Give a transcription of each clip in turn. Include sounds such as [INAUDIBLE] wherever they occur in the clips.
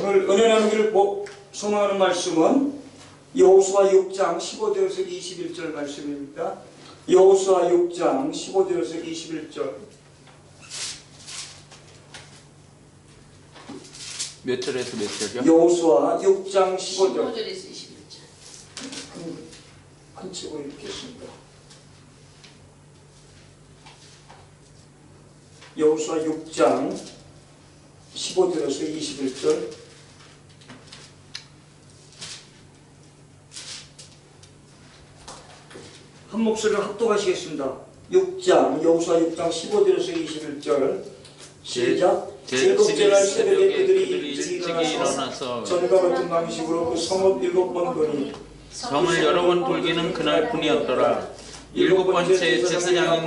오늘 은혜 나누기를 보- 소망하는 말씀은 여호수아 6장 15절에서 21절 말씀입니다. 여호수아 6장 15절에서 21절. 몇 절에서 몇 절이요? 여호수아 6장 15절. 15절에서 21절. 한 찍어 읽겠습니다. 여호수아 6장 15절에서 21절. 한 목소리를 합독하시겠습니다. 6장 여호수아 6장 15절에서 21절 시작. 일곱째 날 새벽에 그들이 일찍 일어나서 전과 같은 방식으로 그 성읍 일곱 번 거니 성을 여러 번 돌기는 그날뿐이었더라. 일곱 번째 제사장인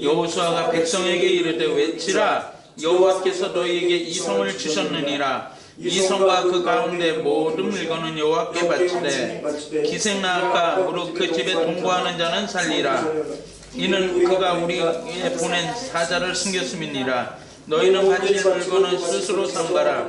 여호수아가 백성에게 이르되 외치라 여호와께서 너희에게 이 성을 주셨느니라 이 성과 그 가운데 모든 물건은 여호와께 바치되 기생나아까 무릇 그 집에 동거하는 자는 살리라. 이는 그가 우리에 보낸 사자를 숨겼음이니라. 너희는 바칠 물건은 스스로 삼가라.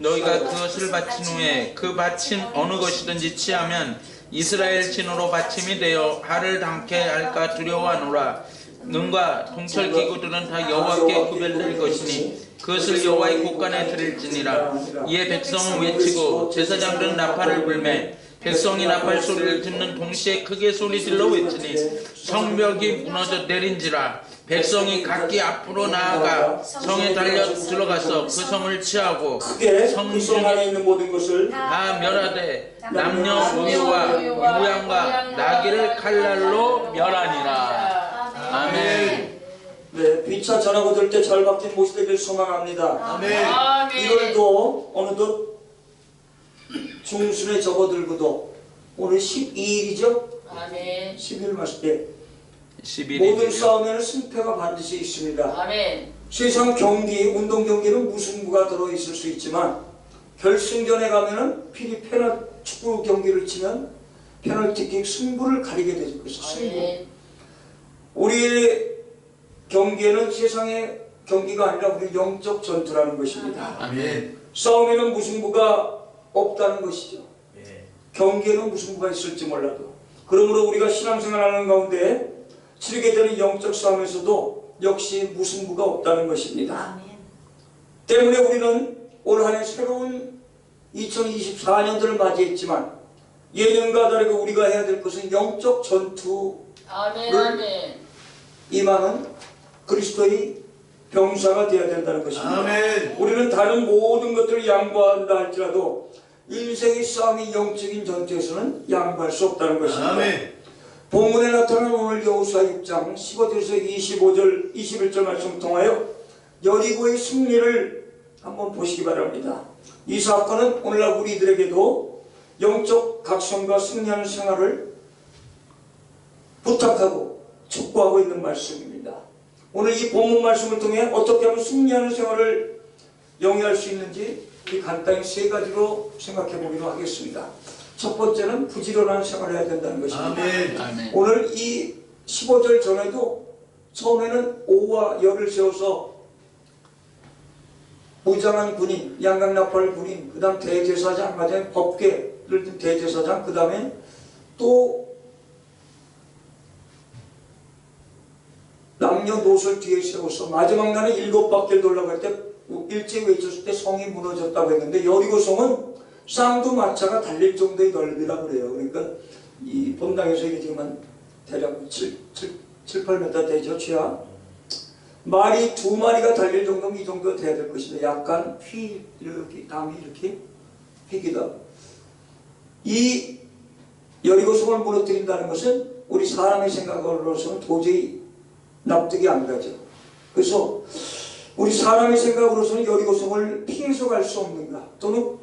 너희가 그것을 바친 후에 그 바친 어느 것이든지 취하면 이스라엘 진으로 바침이 되어 하를 담게 할까 두려워하노라 눈과 동철 기구들은 다 여호와께 구별될 것이니 그것을 여호와의 곳간에 드릴지니라. 이에 백성은 외치고 제사장들은 나팔을 불매 백성이 나팔 소리를 듣는 동시에 크게 소리질러 외치니 성벽이 무너져 내린지라. 백성이 각기 앞으로 나아가 성에 달려 들어가서 그 성을 취하고 크게 성 그성 안에 있는 모든 것을 다 멸하되 남녀 우유와 무양과 나귀를 칼날로 멸하니라 아멘 네, 피차 전하고 들 때잘 박힌 모습 되길 소망합니다. 아멘. 1월도 어느덧 중순에 접어들고도 오늘 12일이죠? 아멘. 10일 맞을 때 11일 모든 싸움에는 승패가 반드시 있습니다. 아멘. 세상 경기, 운동 경기는 무승부가 들어있을 수 있지만 결승전에 가면은 필히 페널 축구 경기를 치면 페널티킥 승부를 가리게 되죠. 그래서 승부. 아멘. 우리의 경기에는 세상의 경기가 아니라 우리 영적 전투라는 것입니다. 아멘 싸움에는 무승부가 없다는 것이죠. 경기에는 무승부가 있을지 몰라도. 그러므로 우리가 신앙생활하는 가운데 치르게 되는 영적 싸움에서도 역시 무승부가 없다는 것입니다. 때문에 우리는 올 한해 새로운 2024년도를 맞이했지만 예년과 다르게 우리가 해야 될 것은 영적 전투 아멘. 아멘. 이만은 그리스도의 병사가 되어야 된다는 것입니다. 아멘. 우리는 다른 모든 것들을 양보한다 할지라도 인생의 싸움이 영적인 전투에서는 양보할 수 없다는 것입니다. 아멘. 본문에 나타난 오늘 여호수아 6장 15절에서 25절 21절 말씀 통하여 여리고의 승리를 한번 보시기 바랍니다. 이 사건은 오늘날 우리들에게도 영적 각성과 승리하는 생활을 부탁하고 촉구하고 있는 말씀입니다. 오늘 이 본문 말씀을 통해 어떻게 하면 승리하는 생활을 영위할 수 있는지 우리 간단히 세 가지로 생각해 보기로 하겠습니다. 첫 번째는 부지런한 생활을 해야 된다는 것입니다. 아멘. 아멘 오늘 이 15절 전에도 처음에는 오와 열을 세워서 무장한 군인, 양강나팔 군인, 그 다음 대제사장, 법계를 든 대제사장, 그 다음에 또 남녀노소를 뒤에 세워서 마지막 날에 일곱 바퀴를 할때 일찍 외쳤을 때 성이 무너졌다고 했는데 여리고 성은 쌍두마차가 달릴 정도의 넓이라고 그래요. 그러니까 이 본당에서 이게 지금 한 대략 7, 7, 7 8m 되죠, 최하. 말이 두 마리가 달릴 정도면 이 정도 돼야 될 것입니다. 약간 휘, 이렇게, 담이 이렇게 하고. 이 여리고 성을 무너뜨린다는 것은 우리 사람의 생각으로서는 도저히 납득이 안 가죠. 그래서 우리 사람의 생각으로서는 여리고성을 피해서 갈 수 없는가 또는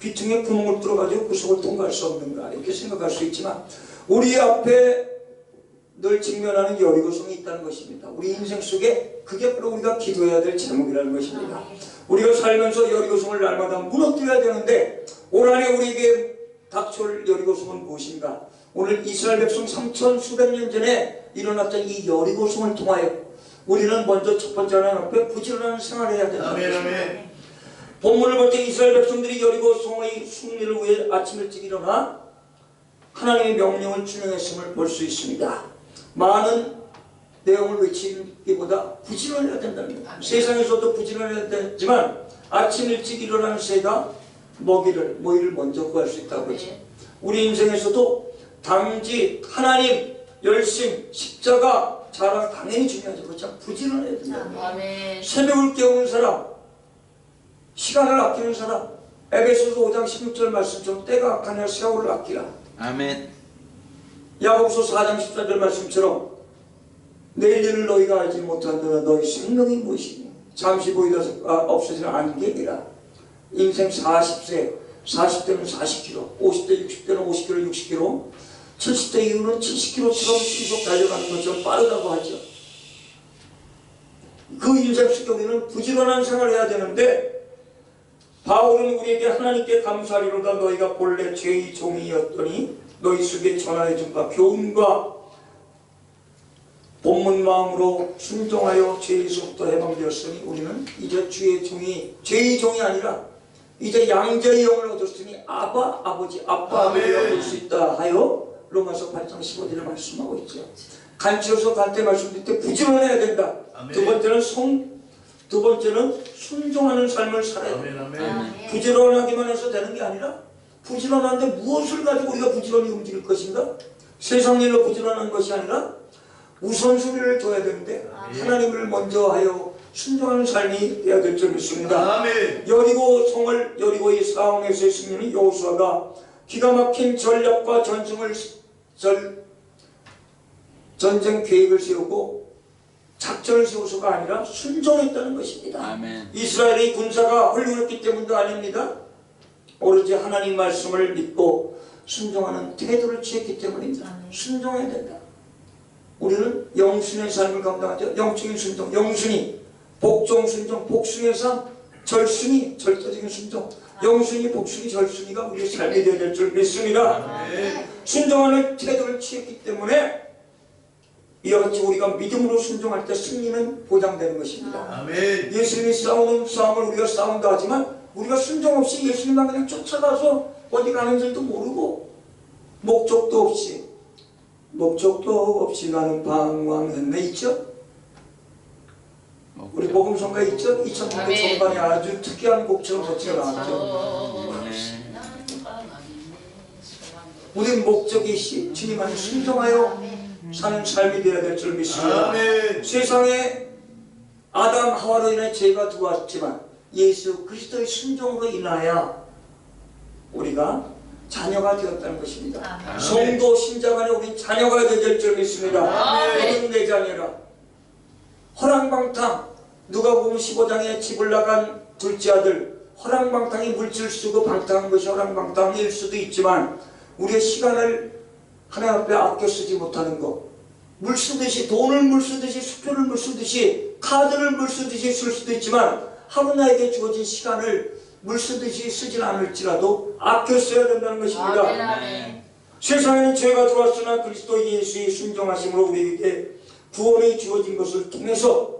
귀퉁에 구멍을 뚫어가지고 그 속을 통과할 수 없는가 이렇게 생각할 수 있지만 우리 앞에 늘 직면하는 여리고성이 있다는 것입니다. 우리 인생 속에 그게 바로 우리가 기도해야 될 제목이라는 것입니다. 우리가 살면서 여리고성을 날마다 무너뜨려야 되는데 올 한해 우리에게 닥쳐올 여리고성은 무엇인가? 오늘 이스라엘 백성 3천 수백 년 전에 일어났던 이 여리고성을 통하여 우리는 먼저 첫 번째 하나님 앞에 부지런한 생활을 해야 된다. 아멘. 아멘. 본문을 볼 때 이스라엘 백성들이 여리고 성의 승리를 위해 아침 일찍 일어나 하나님의 명령을 준행했음을 볼 수 있습니다. 많은 내용을 외치기보다 부지런해야 된다는 거예요. 세상에서도 부지런해야 되지만 아침 일찍 일어나는 새가 먹이를 모이를 먼저 구할 수 있다고 그러죠. 네. 우리 인생에서도 당지 하나님 열심 십자가 자랑 당연히 중요하죠. 그렇죠? 부지런해야 된다. 아멘. 새벽을 깨우는 사람, 시간을 아끼는 사람, 에베소서 5장 16절 말씀처럼 때가 악하냐 세월을 아끼라. 아멘. 야고보서 4장 14절 말씀처럼 내일 일을 너희가 알지 못한다면 너희 생명이 무엇이니 잠시 보이다 아, 없어지는 안개니라 인생 40세 40대는 40km 50대 60대는 50km 60km 70대 이후는 70km처럼 계속 달려가는 것처럼 빠르다고 하죠 그 속에 우리는 부지런한 생활을 해야 되는데 바울은 우리에게 하나님께 감사하리로다 너희가 본래 죄의 종이었더니 너희 속에 전하여 준 바 교훈과 본문 마음으로 순종하여 죄에서부터 해방되었으니 우리는 이제 주의 종이 죄의 종이 아니라 이제 양자의 영을 얻었으니 아바 아버지 아빠 아버지가. 볼수 있다 하여 로마서 8장 15절에 말씀하고 있죠. 간치어서 간때 말씀드릴 때 부지런해야 된다. 아멘. 두 번째는 성, 두 번째는 순종하는 삶을 살아야 된다. 아멘 아멘. 아멘. 부지런하기만 해서 되는 게 아니라 부지런한데 무엇을 가지고 우리가 부지런히 움직일 것인가? 세상 일로 부지런한 것이 아니라 우선순위를 둬야 되는데 하나님을 먼저 하여 순종하는 삶이 되어야 될 줄 믿습니다. 아멘. 여리고 성을 여리고의 상황에서의 승리는 여호수아가 기가 막힌 전략과 전승을 절, 전쟁 계획을 세우고 작전을 세워서가 아니라 순종했다는 것입니다. 아멘. 이스라엘의 군사가 훌륭했기 때문도 아닙니다. 오로지 하나님 말씀을 믿고 순종하는 태도를 취했기 때문입니다. 아멘. 순종해야 된다. 우리는 영순의 삶을 감당하죠. 영적인 순종, 영순이, 복종 순종, 복순의 삶, 절순이, 절대적인 순종, 영순이, 복순이, 절순이가 우리의 삶이 되어야 될 줄 믿습니다. 순종하는 태도를 취했기 때문에 이와 같이 우리가 믿음으로 순종할 때 승리는 보장되는 것입니다. 아멘. 예수님이 싸우는 싸움을 우리가 싸운다 하지만 우리가 순종 없이 예수님만 그냥 쫓아가서 어디 가는지도 모르고 목적도 없이 목적도 없이 나는 방황했네 있죠? 우리 복음성가에 있죠? 2000년대 아멘. 전반에 아주 특이한 곡처럼 거치가 나왔죠. 우리 목적이 시- 주님 안에 순종하여 사는 삶이 되어야 될 줄 믿습니다. 아멘. 세상에 아담 하와로 인해 죄가 들어왔지만 예수 그리스도의 순종으로 인하여 우리가 자녀가 되었다는 것입니다. 아멘. 성도 신자 간에 우리 자녀가 될줄 믿습니다. 아멘. 너는 내 자녀라. 허랑방탕 누가 보면 15장에 집을 나간 둘째 아들 허랑방탕이 물질 쓰고 방탕한 것이 허랑방탕일 수도 있지만 우리의 시간을 하나님 앞에 아껴 쓰지 못하는 것. 물 쓰듯이 돈을 물 쓰듯이 수표를 물 쓰듯이 카드를 물 쓰듯이 쓸 수도 있지만 하루 나에게 주어진 시간을 물 쓰듯이 쓰진 않을지라도 아껴 써야 된다는 것입니다. 아멘 아멘. 세상에는 죄가 들어왔으나 그리스도 예수의 순종하심으로 우리에게 구원이 주어진 것을 통해서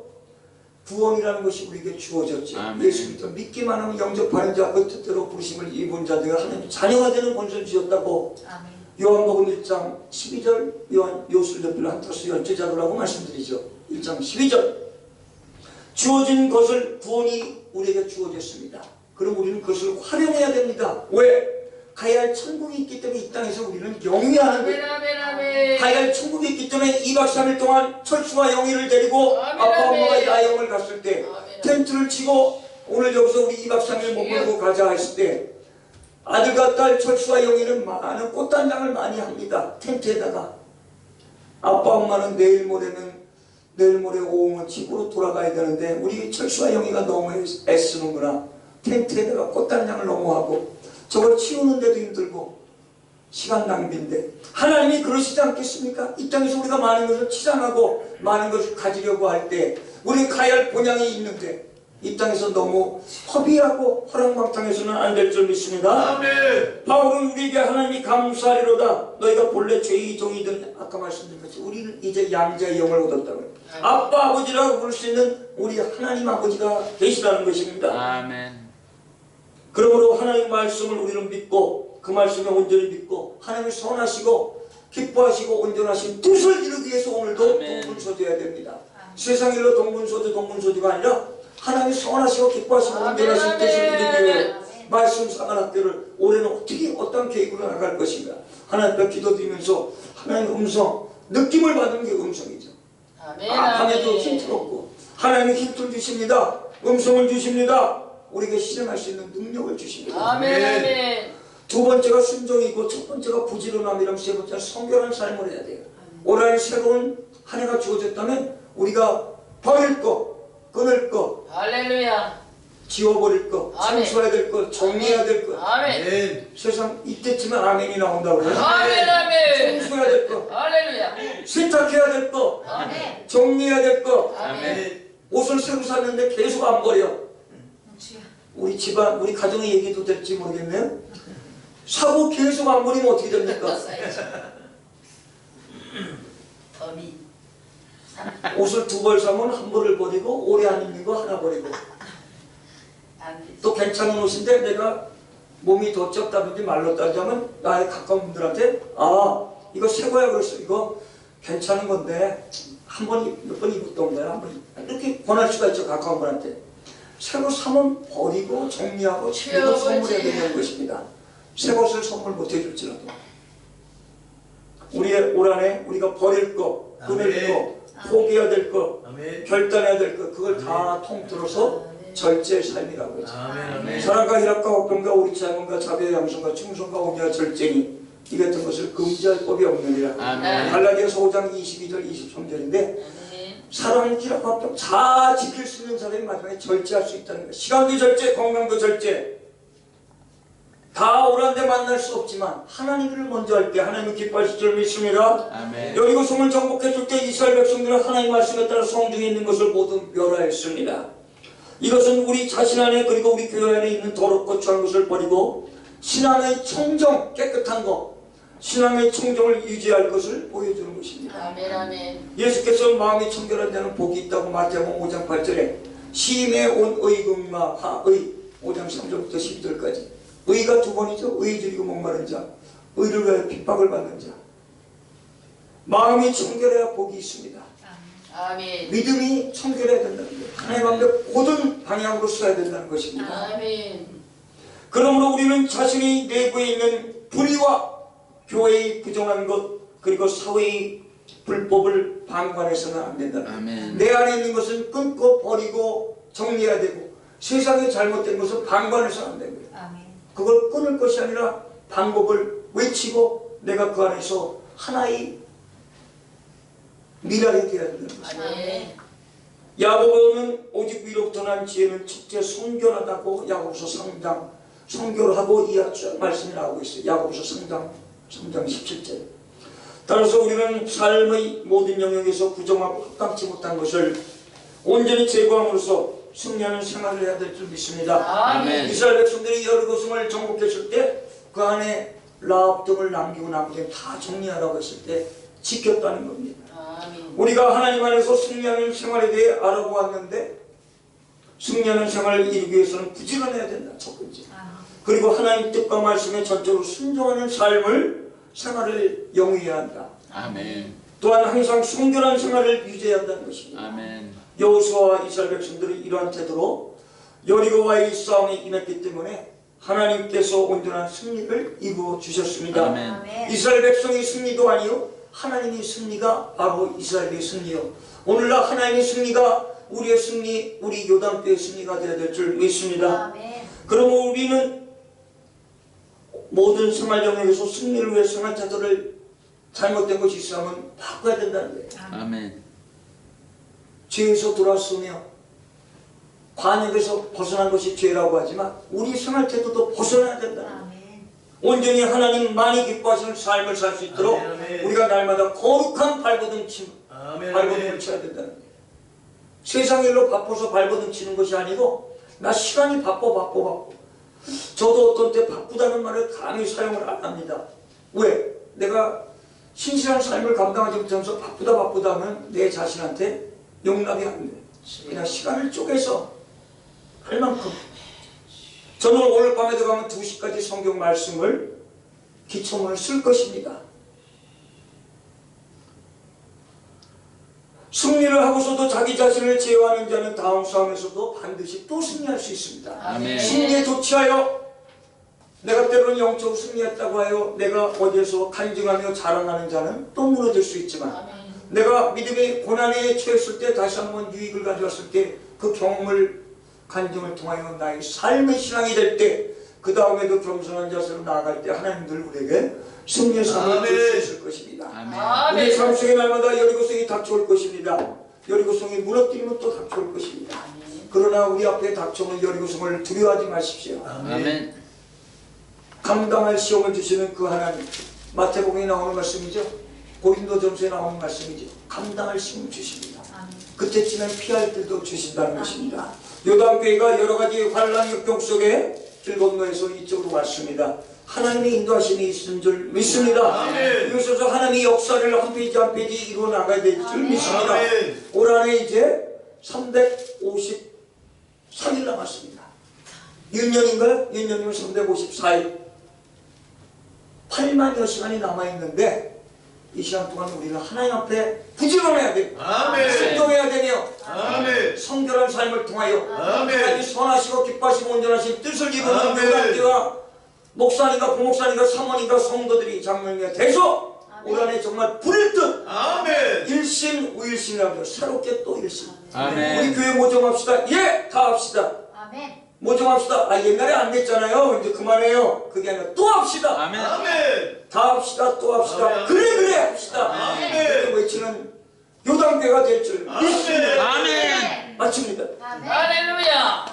구원이라는 것이 우리에게 주어졌죠. 아멘. 예수 믿어 믿기만 하면 영접하는 자, 그 뜻대로 부르심을 입은 자들과 하나님 자녀가 되는 권세를 주셨다고 아멘. 요한복음 1장 12절 요한 요술 대표를 한타수 열제자로라고 말씀드리죠. 1장 12절 주어진 것을 구원이 우리에게 주어졌습니다. 그럼 우리는 그것을 활용해야 됩니다. 왜? 가야 할 천국이 있기 때문에 이 땅에서 우리는 영위하는 거예요. 아멘 아멘 아멘. 가야 할 천국이 있기 때문에 2박 3일 동안 철수와 영희를 데리고 아멘, 아빠 엄마가. 야영을 갔을 때 아멘. 텐트를 치고 오늘 여기서 우리 2박 3일 머물고 가자 했을 때 아들과 딸 철수와 영희는 많은 꽃단장을 많이 합니다. 텐트에다가 아빠 엄마는 내일 모레는 내일 모레 오후면 집으로 돌아가야 되는데 우리 철수와 영희가 너무 애쓰- 애쓰는구나. 텐트에다가 꽃단장을 너무 하고 저걸 치우는데도 힘들고 시간 낭비인데 하나님이 그러시지 않겠습니까? 이 땅에서 우리가 많은 것을 치장하고 많은 것을 가지려고 할 때 우리 가야 할 본향이 있는데 이 땅에서 너무 허비하고 허랑방탕해서는 안 될 줄 믿습니다. 아멘. 바울은 우리에게 하나님이 감사하리로다 너희가 본래 죄의 종이든 아까 말씀드린 것이 우리는 이제 양자의 영을 얻었다고요. 아빠 아버지라고 부를 수 있는 우리 하나님 아버지가 계시다는 것입니다. 아멘. 그러므로 하나님 말씀을 우리는 믿고 그 말씀에 온전히 믿고 하나님을 선하시고 기뻐하시고 온전하신 뜻을 이루기 위해서 오늘도 아멘. 동분서줘야 됩니다. 세상 일로 동분서주 동분서주가 아니라 하나님이 선하시고 기뻐하시고 아멘, 온전하신 아멘. 뜻을 이루기 위해 말씀 상한학교를 올해는 어떻게 어떤 계획으로 나갈 것인가 하나님 앞에 기도드리면서 하나님의 음성 느낌을 받는 게 음성이죠. 아멘. 아, 밤에도 아멘. 힘들었고 하나님이 힘을 주십니다. 음성을 주십니다. 우리에게 실행할 수 있는 능력을 주십니다. 아멘. 아멘. 두 번째가 순종이고 첫 번째가 부지런함이랑 세 번째는 성결한 삶을 해야 돼요. 올해 새로운 한 해가 주어졌다면 우리가 버릴 거, 끊을 거, 할렐루야. 지워버릴 거, 아멘. 청소해야 될 거, 정리해야 될 거. 아멘. 세상 이때쯤엔 아멘이 나온다고 그래요. 아멘. 아멘. 청소해야 될 거, 할렐루야. 세탁해야 될 거, 아멘. 정리해야 될 거. 아멘. 옷을 새로 샀는데 계속 안 버려. 우리 집안, 우리 가정의 얘기도 될지 모르겠네요. 사고 계속 안 버리면 어떻게 됩니까? [LAUGHS] 더미. 옷을 두 벌 사면 한 벌을 버리고 오래 안 입는 거 하나 버리고. 또 괜찮은 옷인데 내가 몸이 더 쪘다든지 말랐다든지 하면 나의 가까운 분들한테 아 이거 새 거야 그랬어 이거 괜찮은 건데 한 번 몇 번 입었던 거야 한 번 이렇게 권할 수가 있죠 가까운 분한테 새거 사면 버리고 정리하고 그리고 선물해야 된다는 것입니다 새 것을 선물 못 해줄지라도 우리의 올 한해 우리가 버릴 거 끊을. 거 포기해야 될거 아멘. 결단해야 될것 그걸 다 통틀어서 절제의 삶이라고 하죠. 사랑과 희락과 걱정과 우리 자문과 자비와 양성과 충성과 온유와 절제니 이 같은 것을 금지할 법이 없느니라. 갈라디아서 5장 22절 23절인데 걱정 다 지킬 수 있는 사람이 마지막에 절제할 수 있다는 거예요. 시간도 절제, 건강도 절제. 다 오란데 만날 수 없지만 하나님을 먼저 할 때 하나님을 기뻐하실 줄 믿습니다. 아멘. 여리고 성을 정복해 줄 때 이스라엘 백성들은 하나님 말씀에 따라 성중에 있는 것을 모두 멸하였습니다. 이것은 우리 자신 안에 그리고 우리 교회 안에 있는 더럽고 추한 것을 버리고 신앙의 청정 깨끗한 것 신앙의 청정을 유지할 것을 보여주는 것입니다. 아멘. 아멘. 예수께서 마음이 청결한 자는 복이 있다고 마태복음 5장 8절에 시임에 온 의금마 하의 5장 3절부터 12절까지 의가 두 번이죠. 줄이고 목마른 자 의를 위하여 핍박을 받는 자 마음이 청결해야 복이 있습니다. 아멘. 믿음이 청결해야 된다는 거예요. 하나님 앞에 모든 방향으로 써야 된다는 것입니다. 아멘. 그러므로 우리는 자신이 내부에 있는 불의와 교회의 부정한 것 그리고 사회의 불법을 방관해서는 안. 아멘. 내 안에 있는 것은 끊고 버리고 정리해야 되고 세상에 잘못된 것은 방관해서는 안 거예요. 그걸 끊을 것이 아니라 방법을 외치고 내가 그 안에서 하나의 미랄이 되어야 된다는 것입니다. 야고보는 오직 위로부터 난 지혜는 첫째 성결하다고 야고보서 3장 성결하고 이 말씀이 나오고 있어요. 야고보서 3장 3장 17절. 따라서 우리는 삶의 모든 영역에서 부정하고 합당치 못한 것을 온전히 제거함으로써 승리하는 생활을 해야 될 줄 믿습니다. 아멘. 이스라엘 백성들이 여리고성을 정복했을 때 그 안에 라합 등을 남기고 나머지는 다 정리하라고 했을 때 지켰다는 겁니다. 아멘. 우리가 하나님 안에서 승리하는 생활에 대해 알아보았는데 승리하는 생활을 이루기 위해서는 부지런해야 된다. 첫 번째. 그리고 하나님 뜻과 말씀에 전적으로 순종하는 삶을 생활을 영위해야 한다. 아멘. 또한 항상 순결한 생활을 유지해야 한다는 것입니다. 아멘. 여호수아와 이스라엘 백성들이 이러한 태도로 여리고와의 싸움에 임했기 때문에 하나님께서 온전한 승리를 이루어 주셨습니다. 아멘. 이스라엘 백성의 승리도 아니요 하나님의 승리가 바로 이스라엘의 승리요 오늘날 하나님의 승리가 우리의 승리 우리 요단교의 승리가 되어야 될 줄 믿습니다 그러면 우리는 모든 생활 영역에서 승리를 위해 생활 태도를 잘못된 것이 있으면 바꿔야 된다는 거예요 아멘. 죄에서 돌아서며 관역에서 벗어난 것이 죄라고 하지만 우리 생활 태도도 벗어나야 된다는 거예요 온전히 하나님만이 기뻐하시는 삶을 살 수 있도록 아멘, 아멘. 우리가 날마다 거룩한 발버둥 침. 발버둥을. 쳐야 된다는 거예요. 세상 일로 바빠서 발버둥 치는 것이 아니고 나 시간이 바빠 바빠 바빠. 저도 어떤 때 바쁘다는 말을 감히 사용을 안 합니다. 왜? 내가 신실한 삶을 감당하지 못하면서 바쁘다 바쁘다 하면 내 자신한테 용납이 안 돼. 그냥 시간을 쪼개서 할 만큼 저는 오늘 밤에도 가면 2시까지 성경 말씀을 기초문을 쓸 것입니다. 승리를 하고서도 자기 자신을 제어하는 자는 다음 싸움에서도 반드시 또 승리할 수 있습니다. 아멘. 승리에 도취하여 내가 때로는 영적으로 승리했다고 하여 내가 어디에서 간증하며 자랑하는 자는 또 무너질 수 있지만 아멘. 내가 믿음의 고난에 처했을 때 다시 한번 유익을 가져왔을 때 그 경험을 간증을 통하여 나의 삶의 신앙이 될 때 그 다음에도 겸손한 자세로 나아갈 때 하나님들 우리에게 승리의 삶을 줄수 있을 것입니다. 아멘. 우리 삶. 속에 날마다 여리고성이 닥쳐올 것입니다. 여리고성이 무너뜨리면 또 닥쳐올 것입니다. 아멘. 그러나 우리 앞에 닥쳐오는 여리고성을 두려워하지 마십시오. 아멘. 감당할 시험을 주시는 그 하나님 마태복음에 나오는 말씀이죠 고린도 전서에 나오는 말씀이죠 감당할 시험을 주십니다 아멘. 그때쯤엔 피할 길도 주신다는 것입니다 요단교회가 여러 가지 환란 역경 속에 길 건너에서 이쪽으로 왔습니다 하나님의 인도하심이 있는 줄 믿습니다 아멘. 이곳에서 하나님의 역사를 한 페이지 한 페이지 이루어 나가야 될 줄. 믿습니다. 올 한해 이제 353일 남았습니다. 1년인가요? 1년이면 354일. 8만여 시간이 남아있는데 이 시간 동안 우리는 하나님 앞에 부지런해야 돼요. 아멘. 순종해야 되며 아멘. 성결한 삶을 통하여 아멘. 하나님 선하시고 기뻐하시고 온전하신 뜻을 이루는. 교단교와 목사님과 부목사님과 사모님과 성도들이 장로님에 대해서 아멘. 올 한해 정말 불일 듯 아멘. 일신 우일신이라고 새롭게 또 일신 아멘. 우리 교회 모정합시다 예 다 합시다 아멘. 모정합시다 아 옛날에 안 됐잖아요 이제 그만해요 그게 아니라 또 합시다 아멘. 아멘. 다 합시다 또 합시다 아멘. 그래 그래 합시다 아멘. 이렇게 외치는 요단교가 될 줄. 믿습니다 아멘. 마칩니다 아멘. 할렐루야.